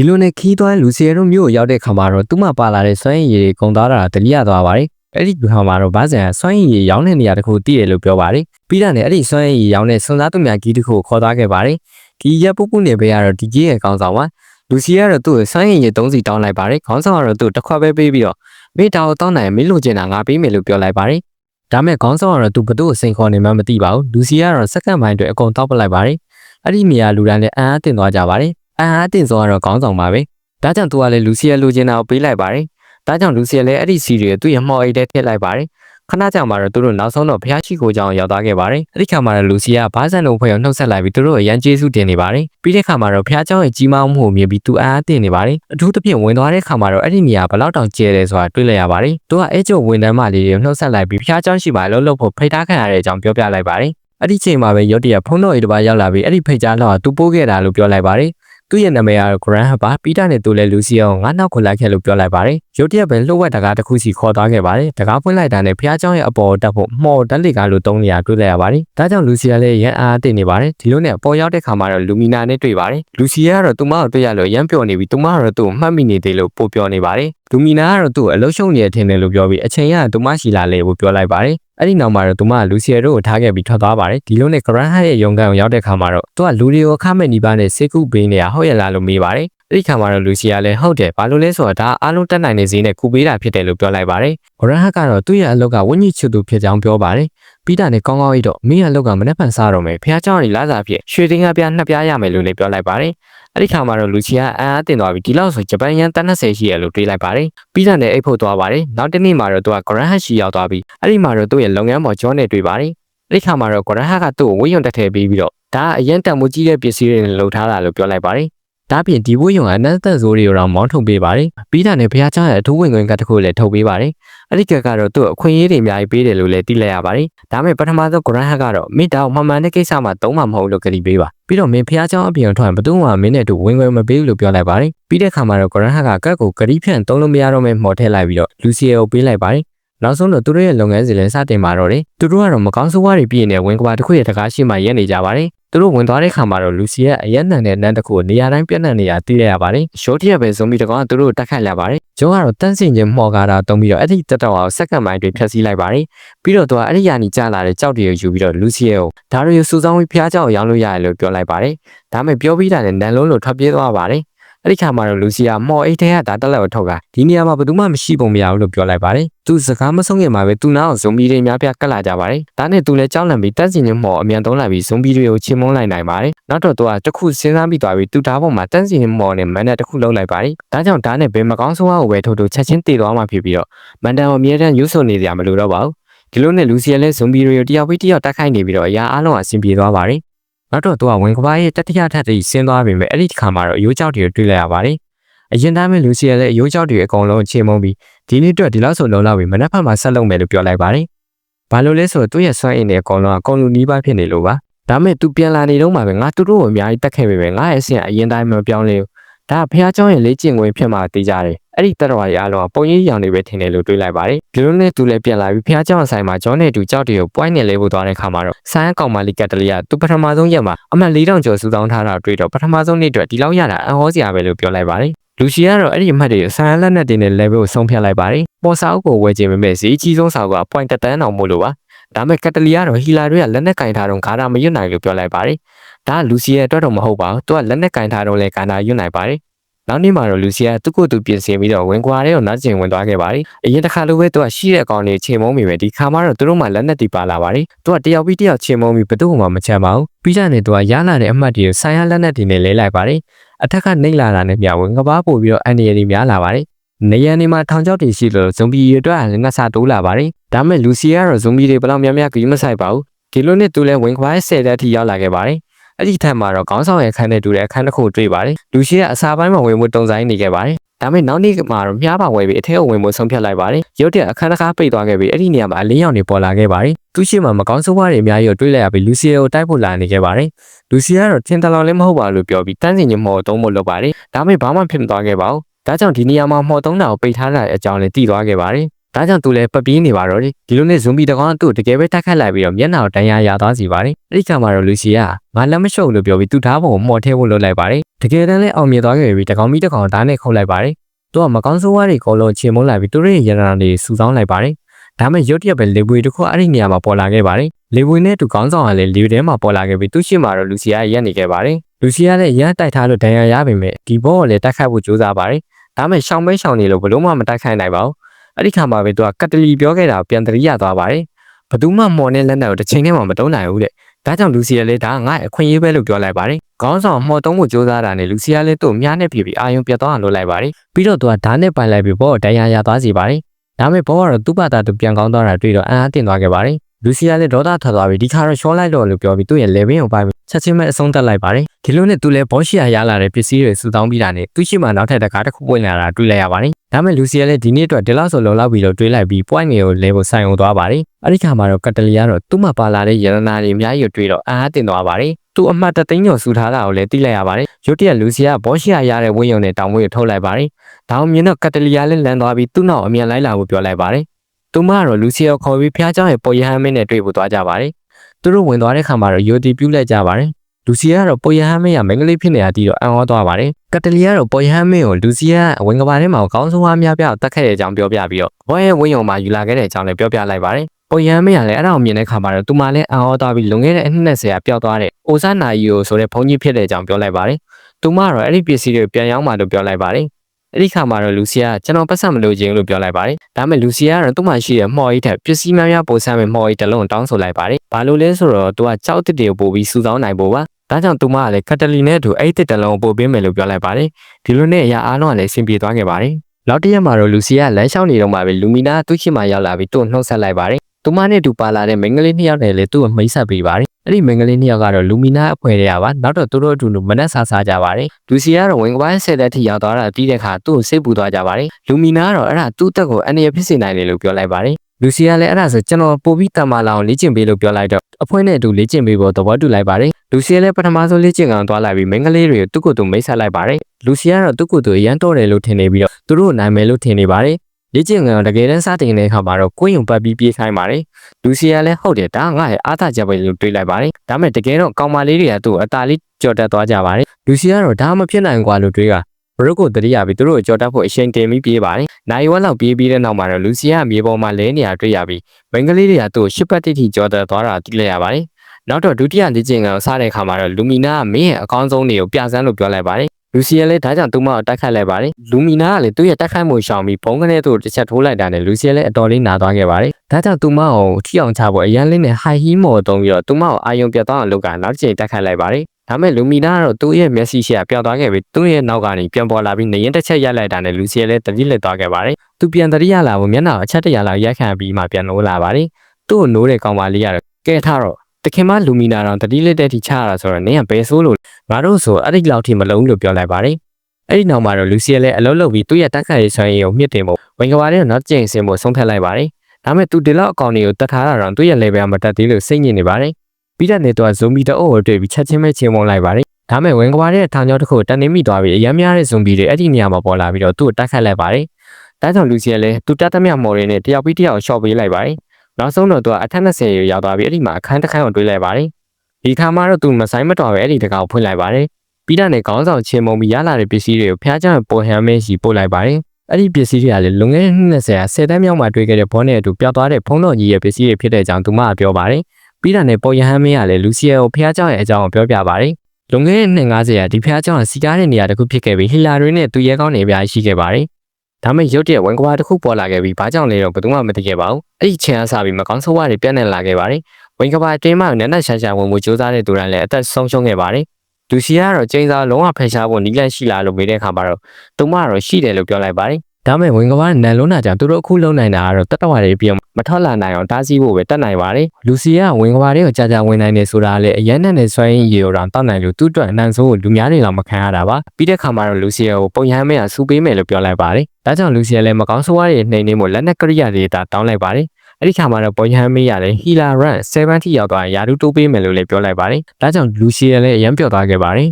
ဒီလိုနဲ့ခီးသွိုင်းလူစီယတို့မြို့ကိုရောက်တဲ့ခါမှာတော့သူ့မှာပါလာတဲ့စွမ်းရည်တွေကုန်သွားတာတတိယသွားပါတယ်အဲ့ဒီခါမှာတော့ဗဇန်ကစွမ်းရည်ရောင်းတဲ့နေရာတစ်ခုတည်တယ်လို့ပြောပါတယ်ပြီးတော့လည်းအဲ့ဒီစွမ်းရည်ရောင်းတဲ့စွန်သားသူများကြီးတစ်ခုကိုခေါ်သွားခဲ့ပါတယ်ခီးရက်ပုပ်ပုနေပေးကတော့ဒီကြီးရဲ့ကောင်းဆောင်ပါလူစီကတော့သူ့ကိုစွမ်းရည်ရေသုံးစီတောင်းလိုက်ပါတယ်ခေါင်းဆောင်ကတော့သူ့တစ်ခွက်ပဲပေးပြီးတော့မိတာကိုတောင်းနိုင်မင်းလိုချင်တာငါပေးမယ်လို့ပြောလိုက်ပါတယ်ဒါမဲ့ခေါင်းဆောင်ကတော့သူဘသူ့ကိုစိန်ခေါ်နေမှမသိပါဘူးလူစီကတော့စက္ကန့်ပိုင်းတွေအကုန်တောက်ပလိုက်ပါတယ်အဲ့ဒီနေရာလူတိုင်းလည်းအံ့အားတင်သွားကြပါတယ် အန်အားတင်ဆုံးကတော့ခေါင်းဆောင်ပါပဲဒါကြောင့်သူကလည်းလူစီယာလိုချင်တာကိုပေးလိုက်ပါတယ်ဒါကြောင့်လူစီယာလည်းအဲ့ဒီစီရီကိုသူ့ရမော့အိတ်ထဲထည့်လိုက်ပါတယ်ခဏကြာမှတော့သူတို့နောက်ဆုံးတော့ဘုရားရှိခိုးကြောင်ရောက်သွားခဲ့ပါတယ်။အဲ့ဒီခါမှာတော့လူစီကဘားဆန်တို့ဖွဲ့ကိုနှုတ်ဆက်လိုက်ပြီးသူတို့အရန်ကျေးဇူးတင်နေပါတယ်။ပြီးတဲ့ခါမှာတော့ဘုရားကျောင်းရဲ့ကြီးမားမှုကိုမြင်ပြီးသူအားတင်နေပါတယ်။အထူးသဖြင့်ဝင်သွားတဲ့ခါမှာတော့အဲ့ဒီနေရာဘလောက်တောင်ကျယ်တယ်ဆိုတာတွေ့လိုက်ရပါတယ်။သူကအဲ့ကျုပ်ဝန်ထမ်းမလေးတွေကိုနှုတ်ဆက်လိုက်ပြီးဘုရားကျောင်းရှိပါလို့လို့ဖို့ဖိတ်ထားခံရတဲ့အကြောင်းပြောပြလိုက်ပါတယ်။အဲ့ဒီချိန်မှာပဲရုတ်တရက်ဖုန်းတော်ကြီးတစ်ပါးရောက်လာပြီးအဲ့ဒီဖိတ်ကြားလောက်သူပို့ခဲ့တာလို့ပြောလိုက်ပါတယ်။ သူ့ရဲ့နာမည်ကတော့ Grand Hub ပါပီတာနဲ့သူလည်းလူစီအောင်ငါနောက်ခွန်လိုက်ခဲ့လို့ပြောလိုက်ပါတယ်ရုတ်တရက်ပဲလှုပ်ဝက်တကားတစ်ခုစီခေါ်သွားခဲ့ပါတယ်တကားဖွင့်လိုက်တာနဲ့ဖះเจ้าရဲ့အပေါ်တက်ဖို့မှော်တက်လေကားလို့တုံးနေရတွေ့လိုက်ရပါတယ်ဒါကြောင့်လူစီယာလည်းရန်အားတင်နေပါတယ်ဒီလိုနဲ့အပေါ်ရောက်တဲ့ခါမှာတော့လူမီနာနဲ့တွေ့ပါတယ်လူစီယာကတော့သူမကိုတွေ့ရလို့ရန်ပျော်နေပြီးသူမကတော့သူ့ကိုမှတ်မိနေသေးလို့ပို့ပြောနေပါတယ်လူမီနာကတော့သူ့ကိုအလုံးရှုံနေရထင်တယ်လို့ပြောပြီးအချိန်ကသူမရှိလာလေလို့ပြောလိုက်ပါတယ် အဲ့ဒီနောက်မှာတော့သူမကလူစီယာတို့ကိုထားခဲ့ပြီးထွက်သွားပါတယ်ဒီလိုနဲ့ Grand Hut ရဲ့ရုံကန်ကိုရောက်တဲ့ခါမှာတော့သူကလူတွေကိုခမဲ့နီးပါးနဲ့စေကူပေးနေတာဟုတ်ရလားလို့မေးပါတယ် အဲ့ဒီခါမှာတော့လူစီယာလည်းဟုတ်တယ်ဘာလို့လဲဆိုတော့ဒါအားလုံးတက်နိုင်နေစေနဲ့ကူပေးတာဖြစ်တယ်လို့ပြောလိုက်ပါတယ်ဂရန်ဟတ်ကတော့သူ့ရဲ့အလုပ်ကဝိညာဉ်ချွတ်သူဖြစ်ကြောင်းပြောပါတယ်ပြီးတာနဲ့ကောင်းကောင်းကြီးတော့မင်းရဲ့အလုပ်ကမနှက်ဖန်စားတော့မယ်ဖះเจ้าကြီးလာစားဖြစ်ရွှေသိန်းကပြနှစ်ပြားရမယ်လို့လည်းပြောလိုက်ပါတယ်အဲ့ဒီခါမှာတော့လူစီယာအန်အားတင်သွားပြီးဒီလောက်ဆိုဂျပန်ယန်တန်း20ရှိရလို့တွေးလိုက်ပါတယ်ပြီးတာနဲ့အိတ်ဖို့သွားပါတယ်နောက်တစ်နေ့မှာတော့သူကဂရန်ဟတ်ရှိရောက်သွားပြီးအဲ့ဒီမှာတော့သူ့ရဲ့လုပ်ငန်းပေါ်ကျောနဲ့တွေ့ပါတယ်အဲ့ဒီခါမှာတော့ဂရန်ဟတ်ကသူ့ကိုဝိယုံတက်ထည့်ပြီးပြီးတော့ဒါကအရင်တန်မှုကြီးတဲ့ပစ္စည်းတွေနဲ့လှုပ်ထားတာလို့ပြောလိုက်ပါတယ် ဒါပြင်ဒီဘွေးယုံကအနန္တဆိုးတွေကိုတော့မောင်းထုတ်ပေးပါတယ်။ပြီးတာနဲ့ဘုရားကျောင်းရဲ့အထူးဝင်ခွင့်ကတစ်ခုလည်းထုတ်ပေးပါတယ်။အဲ့ဒီကကတော့သူ့အခွင့်အရေးတွေအများကြီးပေးတယ်လို့လည်းသိလိုက်ရပါတယ်။ဒါမဲ့ပထမဆုံးဂရန်ဟတ်ကတော့မိတောင်မှန်မှန်တဲ့ကိစ္စမှာသုံးမှာမဟုတ်လို့ကတိပေးပါ။ပြီးတော့မင်းဘုရားကျောင်းအပြင်ထွက်ဘသူမှမင်းနဲ့တူဝင်ခွင့်မပေးဘူးလို့ပြောလိုက်ပါတယ်။ပြီးတဲ့ခါမှာတော့ဂရန်ဟတ်ကကတ်ကိုကတိဖြန့်သုံးလို့မရတော့မဲမော်ထည့်လိုက်ပြီးတော့လူစီယကိုပေးလိုက်ပါတယ်။နောက်ဆုံးတော့သူတို့ရဲ့လုပ်ငန်းစဉ်လည်းစတင်ပါတော့တယ်။သူတို့ကတော့မကောင်းဆိုးဝါးတွေပြည်နေတဲ့ဝင်ကဘာတစ်ခုရဲ့တကားရှိမှရက်နေကြပါတယ် သူတို့ဝင်သွားတဲ့ခါမှာတော့လူစီရဲ့အရက်နံတဲ့နန်းတစ်ခုကိုနေရာတိုင်းပြန့်နှံ့နေတာသိရရပါတယ်ရှိုးတရက်ပဲဇွန်ဘီတကောင်ကသူတို့တက်ခတ်လာပါတယ်ဂျုံကတော့တန်းစင်ချင်းမှော်ကားတာတုံးပြီးတော့အဲ့ဒီတက်တော်အောင်စက္ကန့်ပိုင်းတွေဖျက်ဆီးလိုက်ပါတယ်ပြီးတော့သူကအဲ့ဒီယာနီကျလာတဲ့ကြောက်တွေကိုယူပြီးတော့လူစီရဲ့ကိုဒါရီကိုစူဆောင်းပြီးဖျားကြောက်ရောင်းလို့ရတယ်လို့ပြောလိုက်ပါတယ်ဒါမဲ့ပြောပြီးတာနဲ့နန်လုံးလိုထွက်ပြေးသွားပါတယ် အဲ့ဒီခါမှာတော့လူစီယာမော်အိတ်ထဲကဒါတက်လက်ကိုထုတ်ကဒီနေရာမှာဘယ်သူမှမရှိပုံမရဘူးလို့ပြောလိုက်ပါတယ်သူစကားမဆုံးခင်မှာပဲသူနာကိုဇွန်ဘီတွေများပြကတ်လာကြပါတယ်ဒါနဲ့သူလည်းကြောက်လန့်ပြီးတက်စီနဲ့မော်အမြန်သုံးလိုက်ပြီးဇွန်ဘီတွေကိုချေမုန်းလိုက်နိုင်ပါတယ်နောက်တော့သူကတစ်ခုစဉ်းစားပြီးသွားပြီးသူဓာတ်ပေါ်မှာတက်စီနဲ့မော်နဲ့မန်နဲ့တစ်ခုလုံးလိုက်ပါတယ်ဒါကြောင့်ဒါနဲ့ဘယ်မကောင်းဆုံးအောင်ပဲထိုးထိုးချက်ချင်းတည်သွားမှဖြစ်ပြီးတော့မန်တန်ကိုအမြဲတမ်းယူဆွနေကြမလို့တော့ပါဘူးဒီလိုနဲ့လူစီယာလည်းဇွန်ဘီတွေကိုတယောက်ပြီးတယောက်တက်ခိုက်နေပြီးတော့အရာအလုံးအဆင်ပြေသွားပါတယ် နောက်တော့သူကဝင်ကဘာရဲ့တတိယထပ်တိဆင်းသွားပြီမဲ့အဲ့ဒီခါမှာတော့အယိုးကြောက်တွေတွေ့လိုက်ရပါတယ်အရင်တိုင်းပဲလူစီယာလည်းအယိုးကြောက်တွေအကုန်လုံးချေမုန်းပြီးဒီနေ့အတွက်ဒီလောက်ဆိုလုံလောက်ပြီမနက်ဖြန်မှာဆက်လုပ်မယ်လို့ပြောလိုက်ပါတယ်။ဘာလို့လဲဆိုတော့သူ့ရဲ့စွမ်းအင်တွေအကုန်လုံးအကုန်လူနီးပါးဖြစ်နေလို့ပါ။ဒါမဲ့သူပြန်လာနေတော့မှပဲငါသူတို့ကိုအများကြီးတက်ခဲ့ပေမဲ့ငါရဲ့အဆင့်အရင်တိုင်းမပြောင်းလဲဘူး။ဒါဖះเจ้าရဲ့လေ့ကျင့်ခွင့်ဖြစ်မှသိကြတယ်။ အဲ့ဒီတက်တော်ရီအားလုံးကပုံရိပ်ရောင်တွေပဲထင်တယ်လို့တွေးလိုက်ပါတယ်ဒီလိုနဲ့သူလည်းပြန်လာပြီးဖျားကြောင်ဆိုင်မှာဂျောနဲ့အတူကြောက်တွေကိုပွိုင်းနေလဲဖို့သွားတဲ့ခါမှာတော့ဆိုင်းအကောင်မလီကက်တလီကသူပထမဆုံးရက်မှာအမှန်၄000ကျော်စုဆောင်းထားတာတွေ့တော့ပထမဆုံးနေ့အတွက်ဒီလောက်ရတာအဟောစရာပဲလို့ပြောလိုက်ပါတယ်လူရှီကတော့အဲ့ဒီအမှတ်တွေကိုဆိုင်းလက်နဲ့တင်တဲ့ level ကိုဆုံးဖြတ်လိုက်ပါတယ်ပေါ်စာအုပ်ကိုဝယ်ခြင်းပဲမဲ့ဈေးကြီးဆုံးစာအုပ်က point တန်းအောင်မို့လို့ပါဒါမဲ့ကက်တလီကတော့ဟီလာတွေကလက်နက်ကင်ထားတော့ဂါတာမရွတ်နိုင်လို့ပြောလိုက်ပါတယ်ဒါကလူစီရဲ့အတွက်တော့မဟုတ်ပါဘူး။ तू ကလက်နဲ့ကင်ထားတော့လဲကန္တာရွတ်နိုင်ပါတယ် နောက်နေ့မှာတော့လူစီယာသူ့ကိုယ်သူပြင်ဆင်ပြီးတော့ဝင်ကွာတဲ့ကိုနောက်ကျင်ဝင်သွားခဲ့ပါတယ်။အရင်တစ်ခါလိုပဲသူကရှိတဲ့အကောင်လေးချိန်မုံမိပဲဒီခါမှတော့သူတို့မှလက်နဲ့တီပါလာပါတယ်။သူကတယောက်ပြီးတယောက်ချိန်မုံပြီးဘယ်သူမှမချမ်းပါဘူး။ပြီးကြတဲ့သူကရလာတဲ့အမှတ်တွေကိုဆိုင်ရလက်နဲ့တီနဲ့လဲလိုက်ပါတယ်။အထက်ကနှိမ့်လာတာနဲ့မျှဝင်ကဘာပို့ပြီးတော့အန်ဒီရီများလာပါတယ်။နေရန်နေမှာထောင်ချောက်တွေရှိလို့ဇွန်ဘီတွေအတွက်လည်းငါစာတိုးလာပါတယ်။ဒါမဲ့လူစီကတော့ဇွန်ဘီတွေဘယ်လောက်များများကြီးမဆိုင်ပါဘူး။ဒီလိုနဲ့သူလည်းဝင်ကဘာရဲ့10တက်ထိရောက်လာခဲ့ပါတယ်။ အဲ့ဒီထက်မှာတော့ခေါင်းဆောင်ရဲ့အခန်းနဲ့တူတဲ့အခန်းတစ်ခုတွေ့ပါတယ်။လူရှိရဲ့အစာပိုင်းမှာဝင်မှုတုံဆိုင်နေခဲ့ပါတယ်။ဒါပေမဲ့နောက်နေ့မှာတော့မြားပါဝယ်ပြီးအထက်ကိုဝင်မှုဆုံးဖြတ်လိုက်ပါတယ်။ရုတ်တရက်အခန်းတစ်ခါပိတ်သွားခဲ့ပြီးအဲ့ဒီနေရာမှာအလင်းရောင်တွေပေါ်လာခဲ့ပါတယ်။သူရှိမှမကောင်းဆိုးဝါးတွေအများကြီးကိုတွေ့လိုက်ရပြီးလူစီယိုကိုတိုက်ဖို့လာနေခဲ့ပါတယ်။လူစီကတော့ထင်တလောင်လည်းမဟုတ်ပါလို့ပြောပြီးတန်းစင်ချင်းမော်သုံးဖို့လုပ်ပါတယ်။ဒါပေမဲ့ဘာမှဖြစ်မသွားခဲ့ပါဘူး။ဒါကြောင့်ဒီနေရာမှာမော်သုံးတာကိုပိတ်ထားတဲ့အကြောင်းလည်းသိသွားခဲ့ပါတယ် ဒါကြောင့်သူလည်းပပီးနေပါတော့လေဒီလိုနဲ့ဇွန်ဘီတကောင်ကသူ့ကိုတကယ်ပဲတိုက်ခတ်လိုက်ပြီးတော့မျက်နှာကိုတန်ရာရသွားစီပါတယ်အဲ့ဒီခါမှာတော့လူစီကငါလက်မရှုပ်လို့ပြောပြီးသူ့ဓာတ်ပုံကိုမှော်ထဲဖို့လုပ်လိုက်ပါတယ်တကယ်တမ်းလည်းအောင်မြင်သွားခဲ့ပြီးတကောင်မီတကောင်ဓာတ်နဲ့ခုတ်လိုက်ပါတယ်သူကမကောင်းဆိုးဝါးတွေအကုန်လုံးချေမုန်းလိုက်ပြီးသူတို့ရဲ့ရတနာတွေစုဆောင်းလိုက်ပါတယ်ဒါမဲ့ရုတ်တရက်ပဲလေပွေတစ်ခုအဲ့ဒီနေရာမှာပေါ်လာခဲ့ပါတယ်လေပွေနဲ့သူကောင်းဆောင်ကလည်းလေထဲမှာပေါ်လာခဲ့ပြီးသူ့ရှေ့မှာတော့လူစီကရက်နေခဲ့ပါတယ်လူစီကလည်းရမ်းတိုက်ထားလို့ဒဏ်ရာရပေမဲ့ဒီဘောကလည်းတိုက်ခိုက်ဖို့ကြိုးစားပါတယ်ဒါမဲ့ရှောင်းမဲရှောင်းနေလို့ဘလို့မှမတိုက်ခိုက်နိုင်ပါဘူး အဲ့ဒီခါမှာပဲသူကကတ်တလီပြောခဲ့တာကိုပြန်တရိရသွားပါတယ်။ဘသူမှမော်နဲ့လက်နဲ့ကိုတစ်ချိန်တည်းမှမတုံးနိုင်ဘူးတဲ့။ဒါကြောင့်လူစီကလည်းဒါကငါ့အခွင့်အရေးပဲလို့ပြောလိုက်ပါတယ်။ခေါင်းဆောင်မော်တုံးဖို့ကြိုးစားတာနဲ့လူစီကလည်းသူ့မြားနဲ့ပြပြီးအာယုံပြတ်သွားအောင်လုပ်လိုက်ပါတယ်။ပြီးတော့သူကဓာတ်နဲ့ပိုင်လိုက်ပြီးဘောကိုတရားရသွားစီပါတယ်။ဒါမဲ့ဘောကတော့သူ့ဘာသာသူပြန်ကောင်းသွားတာတွေ့တော့အံ့အားသင့်သွားခဲ့ပါတယ်။လူစီကလည်းဒေါသထွက်သွားပြီးဒီခါတော့ရှောလိုက်တော့လို့ပြောပြီးသူ့ရဲ့လေဘင်းကိုပိုင်ပြီး ချက်ချင်းပဲအဆုံးသတ်လိုက်ပါတယ်။ဒီလိုနဲ့သူလည်းဘောရှိယာရလာတဲ့ပစ္စည်းတွေစုတောင်းပြီးတာနဲ့သူရှိမှနောက်ထပ်တစ်ခါတစ်ခုပွင့်လာတာတွေ့လိုက်ရပါတယ်။ဒါမဲ့လူစီကလည်းဒီနေ့အတွက်ဒီလောက်ဆိုလုံလောက်ပြီးတော့တွေးလိုက်ပြီး point တွေကိုလဲဖို့ဆိုင်အောင်သွားပါတယ်။အဲ့ဒီခါမှာတော့ကတ်တလီကတော့သူ့မှာပါလာတဲ့ရတနာတွေအများကြီးကိုတွေးတော့အံ့အားသင့်သွားပါတယ်။သူအမှတ်တသိန်းကျော်စုထားတာကိုလည်းသိလိုက်ရပါတယ်။ရုတ်တရက်လူစီကဘောရှိယာရတဲ့ဝင်းယုံနဲ့တောင်ဝင်းကိုထုတ်လိုက်ပါတယ်။ဒါအောင်မြင်တော့ကတ်တလီကလည်းလန်သွားပြီးသူ့နောက်အမြန်လိုက်လာဖို့ပြောလိုက်ပါတယ်။သူမကတော့လူစီကိုခေါ်ပြီးဖျားเจ้าရဲ့ပေါ်ရဟန်းမင်းနဲ့တွေ့ဖို့သွားကြပါတယ်။ သူတို့ဝင်သွားတဲ့ခါမှာတော့ယိုတီပြူးလိုက်ကြပါတယ်။လူစီကတော့ပေါ်ရဟန်းမင်းကမင်္ဂလိဖြစ်နေတာတီးတော့အံ့ဩသွားပါတယ်။ကတ်တလီကတော့ပေါ်ရဟန်းမင်းကိုလူစီကဝင်ကဘာထဲမှာကောင်းဆုံးအားများပြတတ်ခဲ့တဲ့အကြောင်းပြောပြပြီးတော့ဘောရဲ့ဝင်းယုံမှာယူလာခဲ့တဲ့အကြောင်းလည်းပြောပြလိုက်ပါတယ်။ပေါ်ရဟန်းမင်းကလည်းအဲ့ဒါကိုမြင်တဲ့ခါမှာတော့သူမလည်းအံ့ဩသွားပြီးလွန်ခဲ့တဲ့အနှစ်20ကပျောက်သွားတဲ့အိုဇာနာယီကိုဆိုတဲ့ဘုန်းကြီးဖြစ်တဲ့အကြောင်းပြောလိုက်ပါတယ်။သူမကတော့အဲ့ဒီပစ္စည်းတွေကိုပြန်ရောင်းမှလို့ပြောလိုက်ပါတယ်။ အဲ့ဒီခါမှာတော့လူစီကကျွန်တော်ပတ်စံမလို့ခြင်းလို့ပြောလိုက်ပါတယ်။ဒါပေမဲ့လူစီကတော့သူ့မှာရှိတဲ့မှော်အိတ်ထက်ပစ္စည်းများများပို့ဆမ်းမဲ့မှော်အိတ်တစ်လုံးတောင်းဆိုလိုက်ပါတယ်။ဘာလို့လဲဆိုတော့သူကကြောက်တစ်တွေကိုပို့ပြီးစူဆောင်းနိုင်ဖို့ပါ။ဒါကြောင့်သူမကလည်းကတ်တလီနဲ့အတူအဲ့ဒီတစ်လုံးကိုပို့ပေးမယ်လို့ပြောလိုက်ပါတယ်။ဒီလိုနဲ့အရာအားလုံးကလည်းအဆင်ပြေသွားခဲ့ပါတယ်။နောက်တစ်ရက်မှာတော့လူစီကလမ်းလျှောက်နေတော့မှပဲလူမီနာသူ့ရှိမှရောက်လာပြီးသူ့ကိုနှုတ်ဆက်လိုက်ပါတယ်။သူမနဲ့အတူပါလာတဲ့မိန်းကလေးနှစ်ယောက်နဲ့လည်းသူ့ကိုမိတ်ဆက်ပေးပါတယ်။ အဲ့ဒီမိန်းကလေးနှစ်ယောက်ကတော့လူမီနာအဖွဲ့တွေကပါနောက်တော့သူတို့အတူတူမနက်စားစားကြပါတယ်။လူစီကတော့ဝင်ကပိုင်းဆယ်သက်ထိရောက်သွားတာပြီးတဲ့အခါသူ့ကိုစိတ်ပူသွားကြပါတယ်။လူမီနာကတော့အဲ့ဒါသူ့တက်ကိုအနေရဖြစ်စေနိုင်တယ်လို့ပြောလိုက်ပါတယ်။လူစီကလည်းအဲ့ဒါဆိုကျွန်တော်ပို့ပြီးတမလာအောင်လေ့ကျင့်ပေးလို့ပြောလိုက်တော့အဖွဲနဲ့အတူလေ့ကျင့်ပေးဖို့သဘောတူလိုက်ပါတယ်။လူစီကလည်းပထမဆုံးလေ့ကျင့်ကောင်သွားလိုက်ပြီးမိန်းကလေးတွေကိုသူ့ကိုယ်သူမိတ်ဆက်လိုက်ပါတယ်။လူစီကတော့သူ့ကိုယ်သူအရန်တော့တယ်လို့ထင်နေပြီးတော့သူတို့နိုင်မယ်လို့ထင်နေပါတယ်။ လေ့ကျင့်ကောင်တကယ်တမ်းစတင်တဲ့အခါမှာတော့ကိုယ်ယုံပတ်ပြီးပြေးခိုင်းပါတယ်။လူစီကလည်းဟုတ်တယ်ဒါငါ့ရဲ့အားသာချက်ပဲလို့တွေးလိုက်ပါတယ်။ဒါမဲ့တကယ်တော့ကောင်မလေးတွေကသူ့ကိုအตาလေးကြော်တက်သွားကြပါတယ်။လူစီကတော့ဒါမှမဖြစ်နိုင်ကွာလို့တွေးကဘရုတ်ကိုတတိယပြီးသူတို့ကိုကြော်တက်ဖို့အချိန်တင်ပြီးပြေးပါတယ်။နိုင်ဝက်လောက်ပြေးပြီးတဲ့နောက်မှာတော့လူစီကမြေပေါ်မှာလဲနေရတွေ့ရပြီးမိန်းကလေးတွေကသူ့ကိုရှစ်ပတ်တိတိကြော်တက်သွားတာသိလိုက်ရပါတယ်။နောက်တော့ဒုတိယလေ့ကျင့်ခန်းကိုစတဲ့အခါမှာတော့လူမီနာကမင်းရဲ့အကောင်းဆုံးတွေကိုပြဆန်းလို့ပြောလိုက်ပါတယ်။ လူစီကလည်းဒါကြောင့်သူ့မကိုတိုက်ခိုက်လိုက်ပါတယ်။လူမီနာကလည်းသူ့ရဲ့တိုက်ခိုက်မှုရှောင်ပြီးဘုံကနေသူ့ကိုတစ်ချက်ထိုးလိုက်တာနဲ့လူစီကလည်းအတော်လေးနာသွားခဲ့ပါတယ်။ဒါကြောင့်သူ့မကိုထိအောင်ချဖို့အရန်လေးနဲ့ high heel မော်တုံးပြီးတော့သူ့မကိုအာယုံပြတ်သွားအောင်လုပ်ကနောက်တစ်ချိန်တိုက်ခိုက်လိုက်ပါတယ်။ဒါမဲ့လူမီနာကတော့သူ့ရဲ့မျက်စိရှိကပျောက်သွားခဲ့ပြီးသူ့ရဲ့နောက်ကနေပြန်ပေါ်လာပြီးနေရင်တစ်ချက်ရိုက်လိုက်တာနဲ့လူစီကလည်းတတိလက်သွားခဲ့ပါတယ်။သူပြန်တတိရလာဖို့မျက်နှာကိုအချက်တရလောက်ရိုက်ခံပြီးမှပြန်လို့လာပါတယ်။သူ့ကိုနိုးတဲ့ကောင်မလေးကတော့ကဲထားတော့ တခင်မလူမီနာတော့တတိလက်တဲ့ထိချရတာဆိုတော့နင်းကဘယ်ဆိုးလို့ငါတို့ဆိုအဲ့ဒီလောက်ထိမလုံးလို့ပြောလိုက်ပါတယ်။အဲ့ဒီနောက်မှာတော့လူစီကလည်းအလုံးလုံးပြီးသူ့ရဲ့တက်ခတ်ရေးဆွမ်းရည်ကိုမြင့်တင်ဖို့ဝင်ကဘာတဲ့နောက်ကျင့်စင်ဖို့ဆုံးဖြတ်လိုက်ပါတယ်။ဒါမဲ့သူဒီလောက်အကောင်တွေကိုတတ်ထားတာတော့သူ့ရဲ့ level မတက်သေးလို့စိတ်ညစ်နေပါတယ်။ပြီးတဲ့နေ့တော့ဇွန်ဘီတအုပ်ကိုတွေ့ပြီးချက်ချင်းပဲချင်းမုံလိုက်ပါတယ်။ဒါမဲ့ဝင်ကဘာတဲ့ထောင်ကျောင်းတစ်ခုကိုတက်နေမိသွားပြီးအရမ်းများတဲ့ဇွန်ဘီတွေအဲ့ဒီနေရာမှာပေါ်လာပြီးတော့သူ့ကိုတက်ခတ်လိုက်ပါတယ်။ဒါကြောင့်လူစီကလည်းသူတက်သမျှမော်တွေနဲ့တယောက်ပြီးတယောက်ရှော့ပေးလိုက်ပါတယ်။ နောက်ဆုံးတော့သူကအထက်20ရေရောက်သွားပြီးအဲ့ဒီမှာအခန်းတစ်ခန်းကိုတွေးလိုက်ပါတယ်။ဒီခါမှတော့သူမဆိုင်မတော်ပဲအဲ့ဒီတကောင်ဖွင့်လိုက်ပါတယ်။ပြီးတဲ့နေ့ခေါင်းဆောင်ချင်းမုံပြီးရလာတဲ့ပစ္စည်းတွေကိုဖျားချမ်းပေါ်ဟန်မဲစီပို့လိုက်ပါတယ်။အဲ့ဒီပစ္စည်းတွေကလည်းလွန်ခဲ့တဲ့နှစ်20က10တန်းမြောက်မှာတွေ့ခဲ့တဲ့ဘောနဲ့အတူပျောက်သွားတဲ့ဖုံးတော်ကြီးရဲ့ပစ္စည်းတွေဖြစ်တဲ့အကြောင်းသူမကပြောပါတယ်။ပြီးတဲ့နေ့ပေါ်ယဟန်မင်းကလည်းလူစီယာကိုဖျားချမ်းရဲ့အကြောင်းကိုပြောပြပါတယ်။လွန်ခဲ့တဲ့နှစ်90ကဒီဖျားချောင်းကစီကားတဲ့နေရာတစ်ခုဖြစ်ခဲ့ပြီးဟီလာရီနဲ့သူရဲကောင်းတွေအများကြီးရှိခဲ့ပါတယ်။ ဒါမဲ့ရုတ်တရက်ဝင်ကဘာတစ်ခုပေါ်လာခဲ့ပြီးဘာကြောင့်လဲတော့ဘယ်သူမှမသိခဲ့ပါဘူး။အဲ့ဒီချင်းအားစပြီးမကောင်းဆိုးဝါးတွေပြန့်နှံ့လာခဲ့ပါတယ်။ဝင်ကဘာတင်းမှနက်နက်ရှာရှာဝင်မှုစူးစမ်းတဲ့သူတိုင်းလည်းအသက်ဆုံးရှုံးခဲ့ပါတယ်။လူစီကတော့ကျင်းစားလုံးဝဖယ်ရှားဖို့နီးလန့်ရှိလားလို့မေးတဲ့အခါမှာတော့သူမကတော့ရှိတယ်လို့ပြောလိုက်ပါတယ်။ ဒါမဲ့ဝင်ကဘာနန်လုံးနာကြောင့်သူတို့အခုလုံနိုင်တာကတော့တတဝါတွေပြီးမထွက်လာနိုင်အောင်တားဆီးဖို့ပဲတတ်နိုင်ပါတယ်။လူစီကဝင်ကဘာတွေကိုကြာကြာဝင်နိုင်နေဆိုတာလည်းအရန်နဲ့နဲ့ဆွဲရင်ရေရောတောင်တောက်နိုင်လို့သူ့အတွက်အနံဆိုးကိုလူများတွေတော့မခံရတာပါ။ပြီးတဲ့ခါမှာတော့လူစီကိုပုံရမ်းမဲကစူပေးမယ်လို့ပြောလိုက်ပါတယ်။ဒါကြောင့်လူစီကလည်းမကောင်းဆိုးဝါးတွေနှိမ်နေမှုလက်နက်ကရိယာတွေတာတောင်းလိုက်ပါတယ်။အဲ့ဒီခါမှာတော့ပေါ်ယဟန်မေးရလည်း Healer Run 7ထိရောက်သွားရင်ယာဒူတိုးပေးမယ်လို့လည်းပြောလိုက်ပါတယ်။ဒါကြောင့်လူစီကလည်းအရန်ပြော့သွားခဲ့ပါတယ်